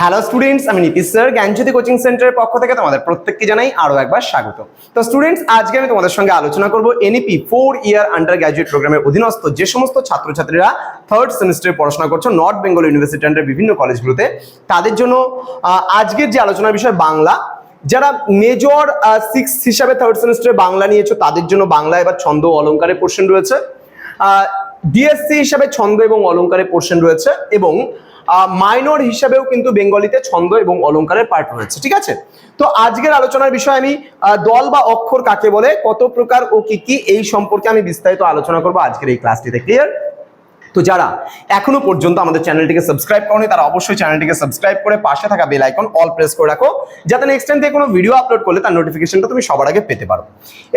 Hello students আমি Nitish sir জ্ঞানজ্যোতি coaching সেন্টারের পক্ষ থেকে তোমাদের প্রত্যেককে জানাই আরও একবার স্বাগত। তো স্টুডেন্টস আজকে আমি তোমাদের সঙ্গে আলোচনা করব NEP four year undergraduate প্রোগ্রামের অধীনস্থ যে সমস্ত ছাত্রছাত্রীরা থার্ড সেমিস্টারে পড়াশোনা করছ নর্থ বেঙ্গল ইউনিভার্সিটি আন্ডার বিভিন্ন কলেজগুলোতে তাদের জন্য আজকের যে আলোচনার বিষয় বাংলা, যারা মেজর সিক্স হিসাবে থার্ড সেমিস্টারে বাংলা নিয়েছো, তাদের জন্য বাংলা এবার ছন্দ অলঙ্কারের পোর্শন রয়েছে। ডিএসসি হিসাবে ছন্দ এবং অলঙ্কারের পোর্শন রয়েছে এবং মাইনর হিসাবেও কিন্তু বেঙ্গলিতে ছন্দ এবং অলঙ্কারের পার্ট রয়েছে, ঠিক আছে? তো আজকের আলোচনার বিষয় আমি দল বা অক্ষর কাকে বলে, কত প্রকার ও কি কি, এই সম্পর্কে আমি বিস্তারিত আলোচনা করব আজকের এই ক্লাসটিতে ক্লিয়ার তো যারা এখনও পর্যন্ত আমাদের চ্যানেলটিকে সাবস্ক্রাইব করনি, তারা অবশ্যই চ্যানেলটিকে সাবস্ক্রাইব করে পাশে থাকা বেল আইকন অল প্রেস করে রাখো, যাতে নেক্সট টাইম থেকে কোনো ভিডিও আপলোড করলে তার নোটিফিকেশনটা তুমি সবার আগে পেতে পারো।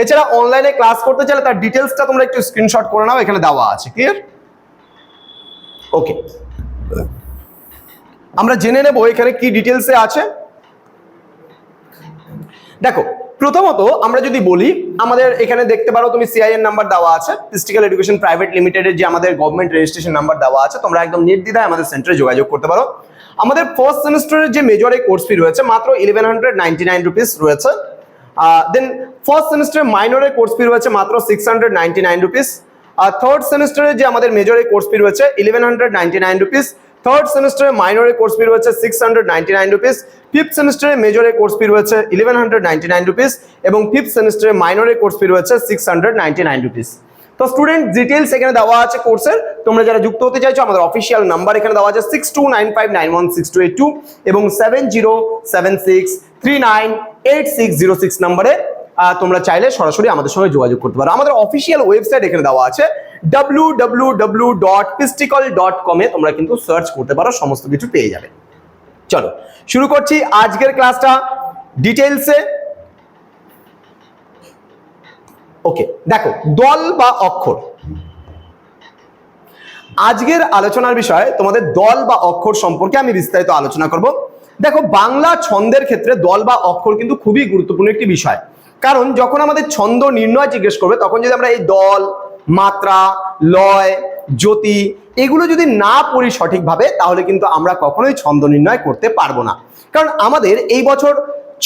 এছাড়া অনলাইনে ক্লাস করতে চাইলে তার ডিটেলসটা তোমরা একটু স্ক্রিনশট করে নাও, এখানে দেওয়া আছে ক্লিয়ার ওকে আমরা জেনে নেব এখানে কি ডিটেলসে আছে। দেখো, প্রথমত আমরা যদি বলি, আমাদের এখানে দেখতে পারো তুমি সিআইএন নাম্বার দেওয়া আছে ফিজিক্যাল এডুকেশন প্রাইভেট লিমিটেডের যে আমাদের গভর্নমেন্ট রেজিস্ট্রেশন নাম্বার দেওয়া আছে, তোমরা একদম নির্দ্বিধায় আমাদের সেন্টারে যোগাযোগ করতে পারো। আমাদের ফার্স্ট সেমিস্টারের যে মেজরে কোর্স ফি রয়েছে, মাত্র eleven hundred ninety nine rupees রয়েছে দেন ফার্স্ট সেমিস্টারের মাইনরের কোর্স ফি রয়েছে মাত্র six hundred ninety nine rupees আর থার্ড সেমিস্টারে যে আমাদের মেজরে কোর্স ফি রয়েছে eleven hundred ninety nine rupees third সেমিস্টারে মাইনরে কোর্স ফি রয়েছে six hundred ninety nine rupees fifth সেমিস্টারে মেজরে কোর্স ফি রয়েছে eleven hundred ninety nine rupees এবং ফিফথ সেমিস্টারে মাইনরে কোর্স ফি রয়েছে six hundred ninety nine rupees তো স্টুডেন্ট ডিটেলস এখানে দেওয়া আছে কোর্সের তোমরা যারা যুক্ত হতে চাইছো, আমাদের অফিসিয়াল নাম্বার এখানে দেওয়া আছে six two nine five nine one six two eight two এবং seven zero seven six three nine eight six zero six নাম্বারে তোমরা চাইলে সরাসরি আমাদের সঙ্গে যোগাযোগ করতে পারো। আমাদের অফিসিয়াল ওয়েবসাইট এখানে দেওয়া আছে ডাব্লিউ ডাব্লিউ ডট পিস্টিকল ডট কমে তোমরা কিন্তু সার্চ করতে পারো, সমস্ত কিছু পেয়ে যাবে। চলো, শুরু করছি আজকের ক্লাসটা ডিটেলসে ওকে দেখো, দল বা অক্ষর। আজকের আলোচনার বিষয় তোমাদের দল বা অক্ষর সম্পর্কে আমি বিস্তারিত আলোচনা করব। দেখো, বাংলা ছন্দের ক্ষেত্রে দল বা অক্ষর কিন্তু খুবই গুরুত্বপূর্ণ একটি বিষয়। কারণ যখন আমাদের ছন্দ নির্ণয় জিজ্ঞেস করবে, তখন যদি আমরা এই দল, মাত্রা, লয়, জ্যোতি এগুলো যদি না পড়ি সঠিকভাবে, তাহলে কিন্তু আমরা কখনোই ছন্দ নির্ণয় করতে পারব না। কারণ আমাদের এই বছর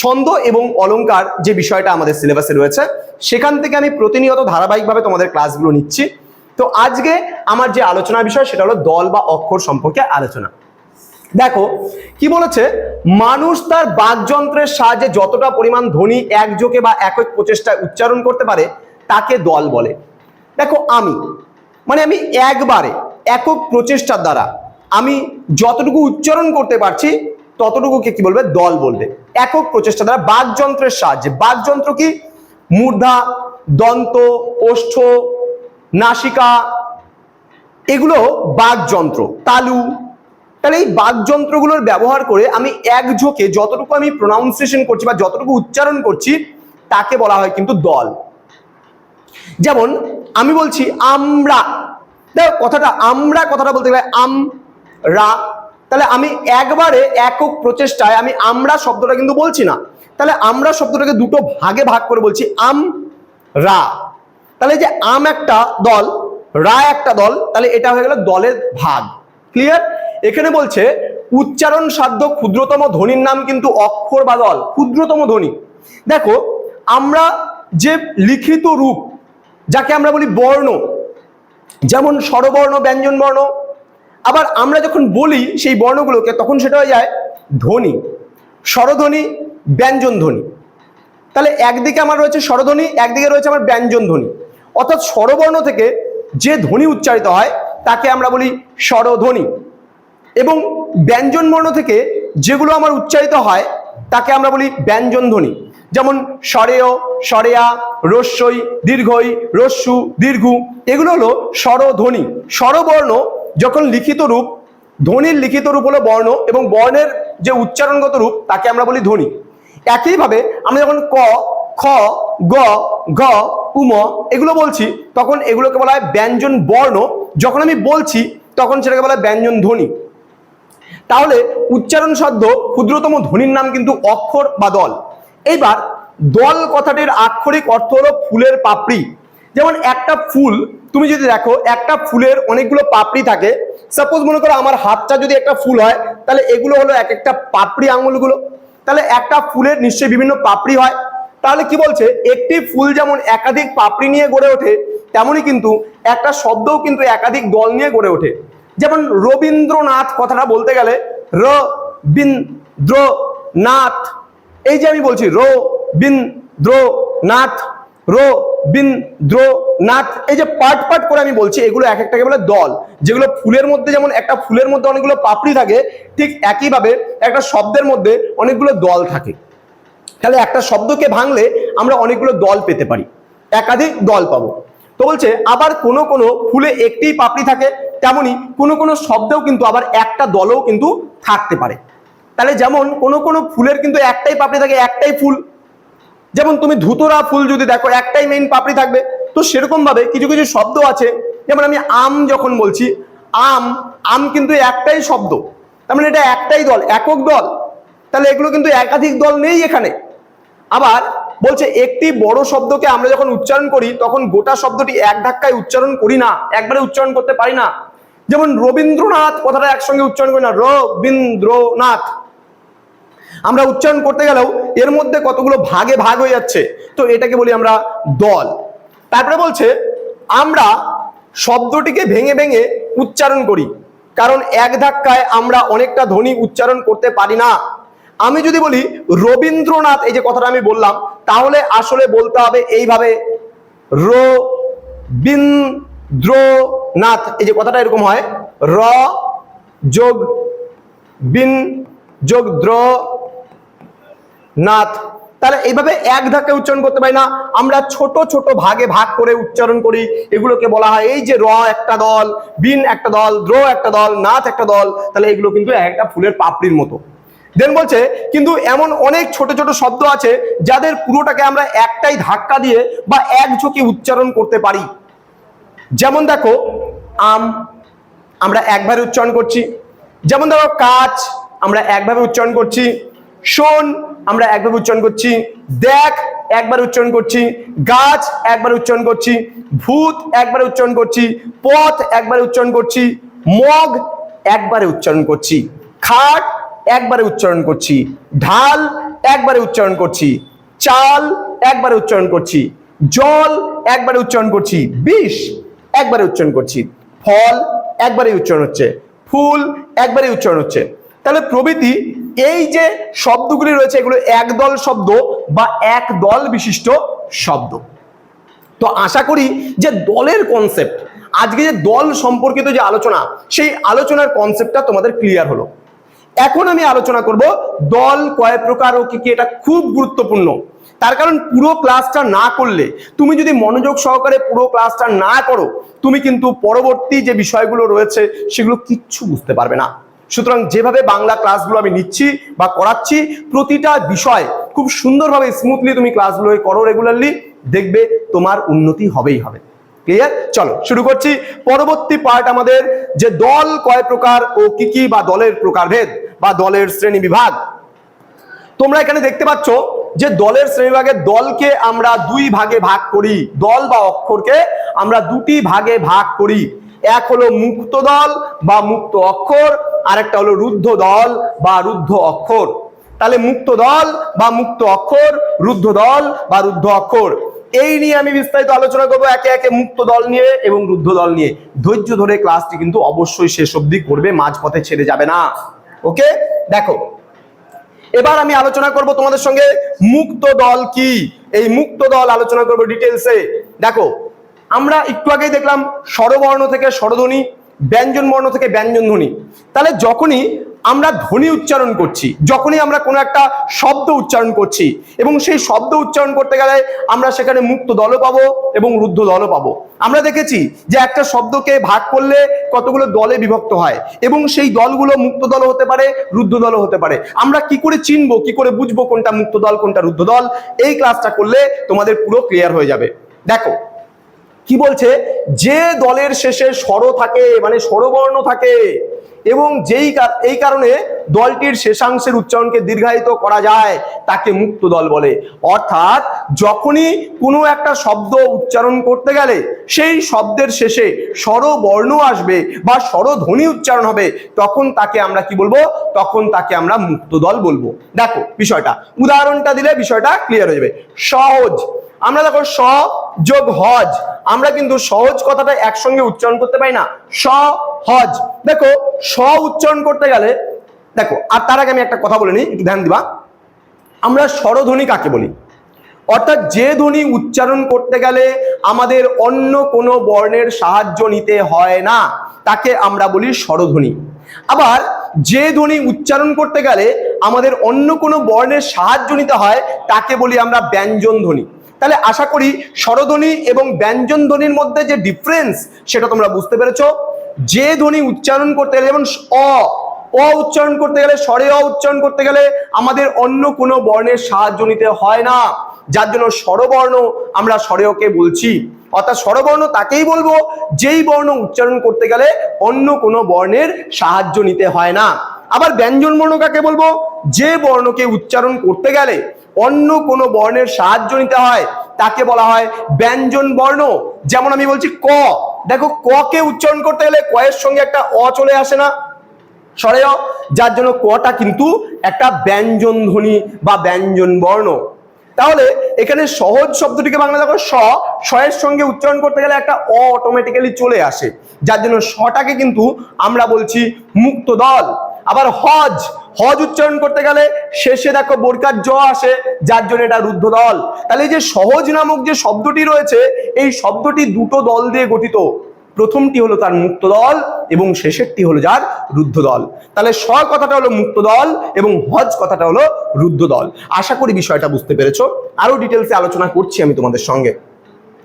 ছন্দ এবং অলংকার যে বিষয়টা আমাদের সিলেবাসে রয়েছে, সেখান থেকে আমি প্রতিনিয়ত ধারাবাহিকভাবে তোমাদের ক্লাসগুলো নিচ্ছি। তো আজকে আমার যে আলোচনার বিষয়, সেটা হলো দল বা অক্ষর সম্পর্কে আলোচনা। দেখো, কি বলেছে? মানুষ তার বাকযন্ত্রের সাহায্যে যতটা পরিমাণ ধ্বনি একযোগে বা একক প্রচেষ্টায় উচ্চারণ করতে পারে, তাকে দল বলে। দেখো, আমি মানে আমি একবারে একক প্রচেষ্টার দ্বারা আমি যতটুকু উচ্চারণ করতে পারছি, ততটুকুকে কি বলবে? দল বলবে। একক প্রচেষ্টা দ্বারা বাকযন্ত্রের সাহায্যে। বাকযন্ত্র কি? মূর্ধা, দন্ত, ওষ্ঠ, নাসিকা, এগুলো বাকযন্ত্র। তালু তাহলে এই বাকযন্ত্রগুলোর ব্যবহার করে আমি এক ঝোঁকে যতটুকু আমি প্রোনাউন্সিয়েশন করছি বা যতটুকু উচ্চারণ করছি, তাকে বলা হয় কিন্তু দল। যেমন আমি বলছি আমরা দেখো কথাটা আমরা কথাটা বলতে গেলে আম রা তাহলে আমি একবারে একক প্রচেষ্টায় আমি আমরা শব্দটা কিন্তু বলছি না। তাহলে আমরা শব্দটাকে দুটো ভাগে ভাগ করে বলছি আম রা তাহলে যে আম একটা দল, রা একটা দল, তাহলে এটা হয়ে গেল দলের ভাগ। ক্লিয়ার এখানে বলছে, উচ্চারণ সাধ্য ক্ষুদ্রতম ধ্বনির নাম কিন্তু অক্ষর বা দল, ক্ষুদ্রতম ধ্বনি। দেখো, আমরা যে লিখিত রূপ, যাকে আমরা বলি বর্ণ, যেমন স্বরবর্ণ ব্যঞ্জন বর্ণ আবার আমরা যখন বলি সেই বর্ণগুলোকে, তখন সেটা হয়ে যায় ধ্বনি, স্বরধ্বনি ব্যঞ্জন ধ্বনি তাহলে একদিকে আমার রয়েছে স্বরধ্বনি, একদিকে রয়েছে আমার ব্যঞ্জন ধ্বনি অর্থাৎ স্বরবর্ণ থেকে যে ধ্বনি উচ্চারিত হয়, তাকে আমরা বলি স্বরধ্বনি। এবং ব্যঞ্জন বর্ণ থেকে যেগুলো আমার উচ্চারিত হয়, তাকে আমরা বলি ব্যঞ্জন ধ্বনি। যেমন স্বরেয়, স্বরেয়া, রস্যই, দীর্ঘই, রস্যু, দীর্ঘু, এগুলো হলো স্বরধ্বনি স্বরবর্ণ যখন লিখিত রূপ, ধ্বনির লিখিত রূপ হলো বর্ণ এবং বর্ণের যে উচ্চারণগত রূপ, তাকে আমরা বলি ধ্বনি। একইভাবে আমরা যখন ক, খ, গ, ঘ উম এগুলো বলছি, তখন এগুলোকে বলা হয় ব্যঞ্জন বর্ণ। যখন আমি বলছি, তখন সেটাকে বলা হয় ব্যঞ্জন ধ্বনি। তাহলে উচ্চারণ সাধ্য ক্ষুদ্রতম ধ্বনির নাম কিন্তু অক্ষর বা দল। এইবার দল কথাটির আক্ষরিক অর্থ হলো ফুলের পাপড়ি। যেমন একটা ফুল, তুমি যদি দেখো, একটা ফুলের অনেকগুলো পাপড়ি থাকে। সাপোজ মনে করো আমার হাতটা যদি একটা ফুল হয়, তাহলে এগুলো হলো এক একটা পাপড়ি আঙুলগুলো। তাহলে একটা ফুলের নিশ্চয়ই বিভিন্ন পাপড়ি হয়। তাহলে কি বলছে? একটি ফুল যেমন একাধিক পাপড়ি নিয়ে গড়ে ওঠে তেমনই কিন্তু একটা শব্দও কিন্তু একাধিক দল নিয়ে গড়ে ওঠে। যেমন রবীন্দ্রনাথ কথাটা বলতে গেলে র নাথ এই যে আমি বলছি রো নাথ রো নাথ এই যে পার্ট পার্ট করে আমি বলছি, এগুলো এক একটাকে বলে দল। যেগুলো ফুলের মধ্যে যেমন একটা ফুলের মধ্যে অনেকগুলো পাপড়ি থাকে, ঠিক একইভাবে একটা শব্দের মধ্যে অনেকগুলো দল থাকে। তাহলে একটা শব্দকে ভাঙলে আমরা অনেকগুলো দল পেতে পারি, একাধিক দল পাবো। তো বলছে, আবার কোনো কোনো ফুলে একটিই পাপড়ি থাকে তেমনি কোনো কোনো শব্দেও কিন্তু আবার একটা দলও কিন্তু থাকতে পারে। তাহলে যেমন কোনো কোনো ফুলের কিন্তু একটাই পাপড়ি থাকে, একটাই ফুল। যেমন তুমি ধুতরা ফুল যদি দেখো, একটাই মেইন পাপড়ি থাকবে। তো সেরকম ভাবে কিছু কিছু শব্দ আছে। যেমন আমি আম যখন বলছি, আম আম কিন্তু একটাই শব্দ। তার মানে এটা একটাই দল, একক দল। তাহলে এগুলো কিন্তু একাধিক দল নেই এখানে। আবার বলছে, একটি বড় শব্দকে আমরা যখন উচ্চারণ করি, তখন গোটা শব্দটি এক ধাক্কায় উচ্চারণ করি না, একবারে উচ্চারণ করতে পারি না। যেমন রবীন্দ্রনাথ কথাটা একসঙ্গে উচ্চারণ করি না, রবীন্দ্রনাথ। আমরা উচ্চারণ করতে গেলেও এর মধ্যে কতগুলো ভাগে ভাগ হয়ে যাচ্ছে, তো এটাকে বলি আমরা দল। তারপরে বলছে, আমরা শব্দটিকে ভেঙে ভেঙে উচ্চারণ করি, কারণ এক ধাক্কায় আমরা অনেকটা ধ্বনি উচ্চারণ করতে পারি না। আমি যদি বলি রবীন্দ্রনাথ, এই যে কথাটা আমি বললাম, তাহলে আসলে বলতে হবে এইভাবে রো বিন দ্রোনাথ এই যে কথাটা এরকম হয়, র যোগ বিন যোগ দ্র নাথ তাহলে এইভাবে এক ধাক্কায় উচ্চারণ করতে পারি না, আমরা ছোট ছোট ভাগে ভাগ করে উচ্চারণ করি, এগুলোকে বলা হয় এই যে র একটা দল, বিন একটা দল, দ্র একটা দল, নাথ একটা দল, তাহলে এগুলো কিন্তু একটা ফুলের পাপড়ির মতো। দেন বলছে, কিন্তু এমন অনেক ছোট ছোট শব্দ আছে, যাদের পুরোটাকে আমরা একটাই ধাক্কা দিয়ে বা এক ঝুঁকি উচ্চারণ করতে পারি। যেমন দেখো আম আমরা একভাবে উচ্চারণ করছি যেমন দেখো কাচ আমরা একভাবে উচ্চারণ করছি শোন আমরা একভাবে উচ্চারণ করছি দেখ একবার উচ্চারণ করছি গাছ একবার উচ্চারণ করছি ভূত একবার উচ্চারণ করছি পথ একবার উচ্চারণ করছি মগ একবারে উচ্চারণ করছি খাট একবারে উচ্চারণ করছি ঢাল একবারে উচ্চারণ করছি চাল একবারে উচ্চারণ করছি জল একবারে উচ্চারণ করছি বিষ একবারে উচ্চারণ করছি। ফল একবারে উচ্চারণ হচ্ছে। ফুল একবারে উচ্চারণ হচ্ছে। তাহলে প্রভৃতি এই যে শব্দগুলি রয়েছে, এগুলো একদল শব্দ বা এক দল বিশিষ্ট শব্দ। তো আশা করি যে দলের কনসেপ্ট আজকে যে দল সম্পর্কিত যে আলোচনা, সেই আলোচনার কনসেপ্টটা তোমাদের ক্লিয়ার হলো। এখন আমি আলোচনা করব দল কয় প্রকার ও কি কি, এটা খুব গুরুত্বপূর্ণ। তার কারণ পুরো ক্লাসটা না করলে, তুমি যদি মনোযোগ সহকারে পুরো ক্লাসটা না করো, তুমি কিন্তু পরবর্তী যে বিষয়গুলো রয়েছে সেগুলো কিচ্ছু বুঝতে পারবে না। সুতরাং যেভাবে বাংলা ক্লাসগুলো আমি নিচ্ছি বা করাচ্ছি, প্রতিটা বিষয় খুব সুন্দরভাবে স্মুথলি তুমি ক্লাসগুলো করো রেগুলারলি দেখবে তোমার উন্নতি হবেই হবে। ক্লিয়ার চলো, শুরু করছি। পরবর্তী পার্ট আমাদের যে দল কয় প্রকার ও কি কি বা দলের প্রকারভেদ বা দলের শ্রেণি বিভাগ। তোমরা এখানে দেখতে পাচ্ছ যে দলের শ্রেণীবিভাগের দলকে আমরা দুই ভাগে ভাগ করি। দল বা অক্ষরকে আমরা দুটি ভাগে ভাগ করি। এক হলো মুক্ত দল বা মুক্ত অক্ষর, আরেকটা হলো রুদ্ধ দল বা রুদ্ধ অক্ষর। তাহলে মুক্ত দল বা মুক্ত অক্ষর, রুদ্ধ দল বা রুদ্ধ অক্ষর। এই নিয়ে আমি বিস্তারিত আলোচনা করব একে একে মুক্ত দল নিয়ে এবং রুদ্ধ দল নিয়ে। ধৈর্য ধরে ক্লাসটি কিন্তু অবশ্যই শেষ অবধি করবে, মাঝপথে ছেড়ে যাবে না। ওকে? দেখো এবার আমি আলোচনা করব তোমাদের সঙ্গে মুক্ত দল কি? এই মুক্ত দল আলোচনা করব ডিটেলসে দেখো, আমরা একটু আগেই দেখলাম স্বরবর্ণ থেকে স্বরধ্বনি ব্যঞ্জন বর্ণ থেকে ব্যঞ্জন ধ্বনি তাহলে যখনই আমরা ধ্বনি উচ্চারণ করছি, যখনই আমরা কোনো একটা শব্দ উচ্চারণ করছি এবং সেই শব্দ উচ্চারণ করতে গেলে আমরা সেখানে মুক্ত দলও পাবো এবং রুদ্ধ দলও পাবো। আমরা দেখেছি যে একটা শব্দকে ভাগ করলে কতগুলো দলে বিভক্ত হয় এবং সেই দলগুলো মুক্ত দল হতে পারে, রুদ্ধ দলও হতে পারে। আমরা কি করে চিনবো, কি করে বুঝব কোনটা মুক্ত দল, কোনটা রুদ্ধ দল? এই ক্লাসটা করলে তোমাদের পুরো ক্লিয়ার হয়ে যাবে। দেখো, কি বলছে? যে দলের শেষে স্বর থাকে মানে স্বরবর্ণ থাকে এবং যেই এই কারণে দলটির শেষাংশের উচ্চারণকে দীর্ঘায়িত করা যায়, তাকে মুক্ত দল বলে। অর্থাৎ যখনই কোনো একটা শব্দ উচ্চারণ করতে গেলে, সেই শব্দের শেষে স্বরবর্ণ আসবে বা স্বরধ্বনি উচ্চারণ হবে, তখন তাকে আমরা কি বলব? তখন তাকে আমরা মুক্ত দল বলব। দেখো, বিষয়টা। উদাহরণটা দিলে বিষয়টা ক্লিয়ার হয়ে যাবে। সহজ। আমরা দেখো স যোগ হজ। আমরা কিন্তু সহজ কথাটা একসঙ্গে উচ্চারণ করতে পারি না। সহজ দেখো, স উচ্চারণ করতে গেলে, দেখো, আর তার আগে আমি একটা কথা বলে নিই, একটু ধ্যান দিবা। আমরা স্বরধ্বনি কাকে বলি? অর্থাৎ যে ধ্বনি উচ্চারণ করতে গেলে আমাদের অন্য কোনো বর্ণের সাহায্য নিতে হয় না, তাকে আমরা বলি স্বরধ্বনি। আবার যে ধ্বনি উচ্চারণ করতে গেলে আমাদের অন্য কোনো বর্ণের সাহায্য নিতে হয়, তাকে বলি আমরা ব্যঞ্জন ধ্বনি। তাহলে আশা করি স্বরধ্বনি এবং ব্যঞ্জন ধ্বনির মধ্যে যে ডিফারেন্স সেটা তোমরা বুঝতে পেরেছ। যে ধ্বনি উচ্চারণ করতে গেলে, যেমন অ অ উচ্চারণ করতে গেলে, স্বরে অ উচ্চারণ করতে গেলে আমাদের অন্য কোনো বর্ণের সাহায্য নিতে হয় না। যার জন্য স্বরবর্ণ আমরা স্বরেয়কে বলছি। অর্থাৎ স্বরবর্ণ তাকেই বলব, যেই বর্ণ উচ্চারণ করতে গেলে অন্য কোনো বর্ণের সাহায্য নিতে হয় না। আবার ব্যঞ্জন বর্ণ কাকে বলব? যে বর্ণকে উচ্চারণ করতে গেলে অন্য কোনো বর্ণের সাহায্য নিতে হয়, তাকে বলা হয় ব্যঞ্জন বর্ণ। যেমন আমি বলছি ক। দেখো ক কে উচ্চারণ করতে গেলে কয়ের সঙ্গে একটা অ চলে আসে না। স্বরেয় যার জন্য কটা কিন্তু একটা ব্যঞ্জন ধ্বনি বা ব্যঞ্জন বর্ণ। তাহলে এখানে সহজ শব্দটিকে বাংলা দেখো, স এর সঙ্গে উচ্চারণ করতে গেলে একটা অ অটোমেটিক্যালি চলে আসে। যার জন্য সটাকে কিন্তু আমরা বলছি মুক্ত দল। আবার হজ হজ উচ্চারণ করতে গেলে শেষে দেখো বোরকার জ আসে, যার জন্য এটা রুদ্ধ দল। তাহলে যে সহজ নামক যে শব্দটি রয়েছে, এই শব্দটি দুটো দল দিয়ে গঠিত। প্রথমটি হলো তার মুক্ত দল এবং শেষেরটি হলো যার রুদ্ধ দল। তাহলে স কথাটা হলো মুক্ত দল এবং হজ কথাটা হলো রুদ্ধ দল। আশা করি বিষয়টা বুঝতে পেরেছ। আরও ডিটেলসে আলোচনা করছি আমি তোমাদের সঙ্গে।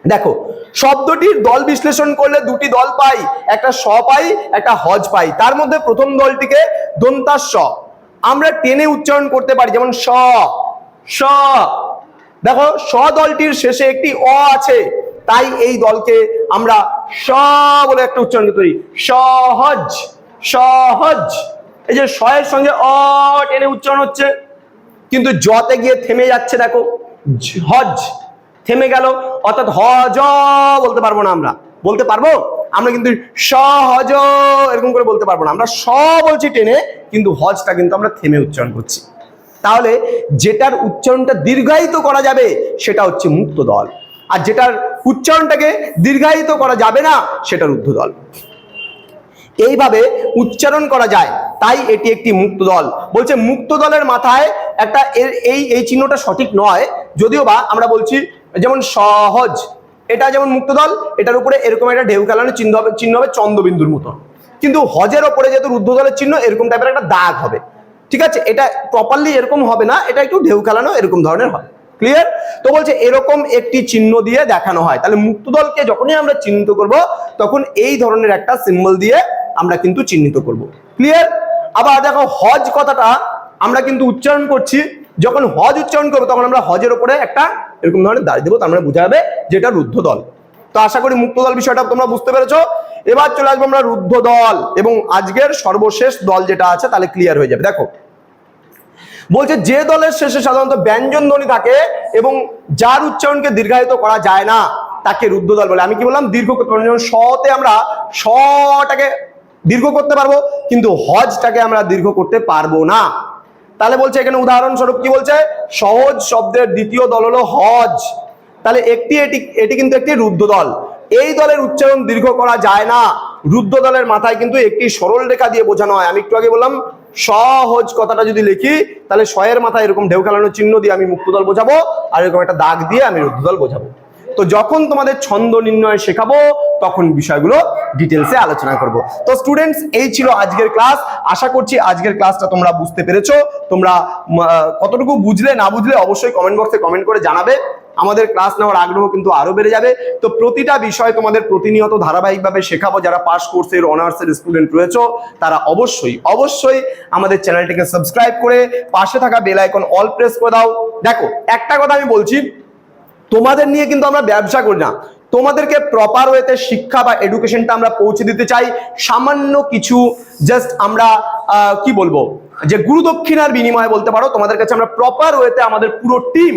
দেখো, শব্দটির দল বিশ্লেষণ করলে দুটি দল পাই। একটা স পাই, একটা হজ পাই। তার মধ্যে প্রথম দলটিকে দন্তাস আমরা টেনে উচ্চারণ করতে পারি, যেমন স স দেখো স দলটির শেষে একটি অ আছে, তাই এই দলকে আমরা স বলে একটা উচ্চারণ করি। সহজ সহজ। এই যে এর সঙ্গে অ টেনে উচ্চারণ হচ্ছে, কিন্তু জতে গিয়ে থেমে যাচ্ছে, দেখো হজ, থেমে গেল। অর্থাৎ হজ বলতে পারব না আমরা। বলতে পারব? আমরা কিন্তু সহজ, এরকম করে বলতে পারব না। আমরা স বলছি টেনে, কিন্তু হজটা কিন্তু আমরা থেমে উচ্চারণ করছি। তাহলে যেটার উচ্চারণটা দীর্ঘায়িত করা যাবে, সেটা হচ্ছে মুক্ত দল। আর যেটার উচ্চারণটাকে দীর্ঘায়িত করা যাবে না, সেটার রুদ্ধ দল। এইভাবে উচ্চারণ করা যায়, তাই এটি একটি মুক্ত দল। বলছে মুক্ত দলের মাথায় একটা এর এই এই চিহ্নটা সঠিক নয়, যদিও বা আমরা বলছি যেমন সহজ এটা যেমন মুক্ত দল এটার উপরে এরকম একটা ঢেউ খেলানো চিহ্ন হবে চিহ্ন হবে চন্দ্রবিন্দুর মতো। কিন্তু হজের ওপরে যেহেতু রুদ্ধ দলের চিহ্ন, এরকম টাইপের একটা দাগ হবে। ঠিক আছে? এটা প্রপারলি এরকম হবে না, এটা একটু ঢেউ খেলানো এরকম ধরনের হয়। ক্লিয়ার তো বলছে এরকম একটি চিহ্ন দিয়ে দেখানো হয়। তাহলে মুক্ত দলকে যখনই আমরা চিহ্নিত করব, তখন এই ধরনের একটা সিম্বল দিয়ে আমরা কিন্তু চিহ্নিত করব। ক্লিয়ার আবার দেখো, হজ কথাটা আমরা কিন্তু উচ্চারণ করছি। যখন হজ উচ্চারণ করব, তখন আমরা হজের ওপরে একটা এরকম ধরনের দাঁড়িয়ে দেবো, তার মানে বোঝা যাবে যে এটা রুদ্ধ দল। তো আশা করি মুক্ত দল বিষয়টা তোমরা বুঝতে পেরেছ। এবার চলে আসব আমরা রুদ্ধ দল এবং আজকের সর্বশেষ দল যেটা আছে, তাহলে ক্লিয়ার হয়ে যাবে। দেখো, বলছে যে দলের শেষে সাধারণত ব্যঞ্জন ধ্বনি থাকে এবং যার উচ্চারণকে দীর্ঘায়িত করা যায় না, তাকে রুদ্ধ দল বলে। আমি কি বললাম? দীর্ঘ যেমন শতে আমরা শটাকে দীর্ঘ করতে পারব, কিন্তু হজটাকে আমরা দীর্ঘ করতে পারব না। তাহলে বলছে এখানে উদাহরণস্বরূপ কি বলছে? সহজ শব্দের দ্বিতীয় দল হলো হজ। তাহলে একটি, এটি এটি কিন্তু একটি রুদ্ধ দল। এই দলের উচ্চারণ দীর্ঘ করা যায় না। রুদ্ধ দলের মাথায় কিন্তু একটি সরল রেখা দিয়ে বোঝানো হয়। আমি একটু আগে বললাম, সহজ কথাটা যদি লিখি, তাহলে শয়ের মাথায় এরকম ঢেউ খেলানোর চিহ্ন দিয়ে আমি মুক্ত দল বোঝাবো, আর এরকম একটা দাগ দিয়ে আমি রুদ্ধ দল বোঝাবো। তো যখন তোমাদের ছন্দ নির্ণয় শেখাবো, তখন বিষয়গুলো ডিটেলসে আলোচনা করব। তো স্টুডেন্টস এই ছিল আজকের ক্লাস আশা করছি আজকের ক্লাসটা তোমরা বুঝতে পেরেছ। তোমরা কতটুকু বুঝলে, না বুঝলে অবশ্যই কমেন্ট বক্সে কমেন্ট করে জানাবে। আমাদের ক্লাস নেওয়ার আগ্রহ কিন্তু আরও বেড়ে যাবে। তো প্রতিটা বিষয় তোমাদের প্রতিনিয়ত ধারাবাহিকভাবে শেখাবো। যারা পাস কোর্সের অনার্সের স্টুডেন্ট রয়েছে, তারা অবশ্যই অবশ্যই আমাদের চ্যানেলটিকে সাবস্ক্রাইব করে পাশে থাকা বেল আইকন অল প্রেস করে দাও। দেখো, একটা কথা আমি বলছি তোমাদের নিয়ে কিন্তু আমরা ব্যবসা করি না। তোমাদেরকে প্রপার ওয়েতে শিক্ষা বা এডুকেশনটা আমরা পৌঁছে দিতে চাই। সামান্য কিছু জাস্ট আমরা কি বলব? যে গুরুদক্ষিণার বিনিময়ে বলতে পারো, তোমাদের কাছে আমরা প্রপার ওয়েতে আমাদের পুরো টিম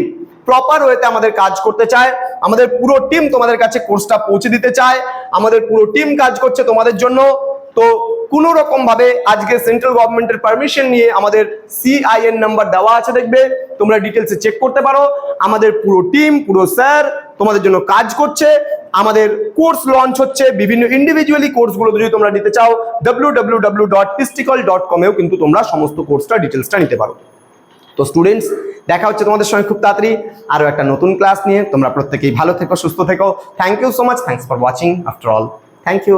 প্রপার ওয়েতে আমাদের কাজ করতে চায়। আমাদের পুরো টিম তোমাদের কাছে কোর্সটা পৌঁছে দিতে চায়। আমাদের পুরো টিম কাজ করছে তোমাদের জন্য। তো কোনো রকম ভাবে আজকে সেন্ট্রাল গভর্নমেন্টের পারমিশন নিয়ে আমাদের সিআইএন নাম্বার দেওয়া আছে দেখবে। তোমরা ডিটেলসে চেক করতে পারো। আমাদের পুরো টিম পুরো স্যার তোমাদের জন্য কাজ করছে। আমাদের কোর্স লঞ্চ হচ্ছে। বিভিন্ন ইন্ডিভিজুয়ালি কোর্সগুলো যদি তোমরা নিতে চাও ডাব্লিউ ডাব্লিউ ডট পিস্টিকল ডট কমেও কিন্তু তোমরা সমস্ত কোর্সটা ডিটেলসটা নিতে পারো। তো স্টুডেন্টস দেখা হচ্ছে তোমাদের সঙ্গে খুব তাড়াতাড়ি। আরও একটা নতুন ক্লাস নিয়ে। তোমরা প্রত্যেকেই ভালো থেকো, সুস্থ থেকো। Thank you so much thanks for watching after all thank you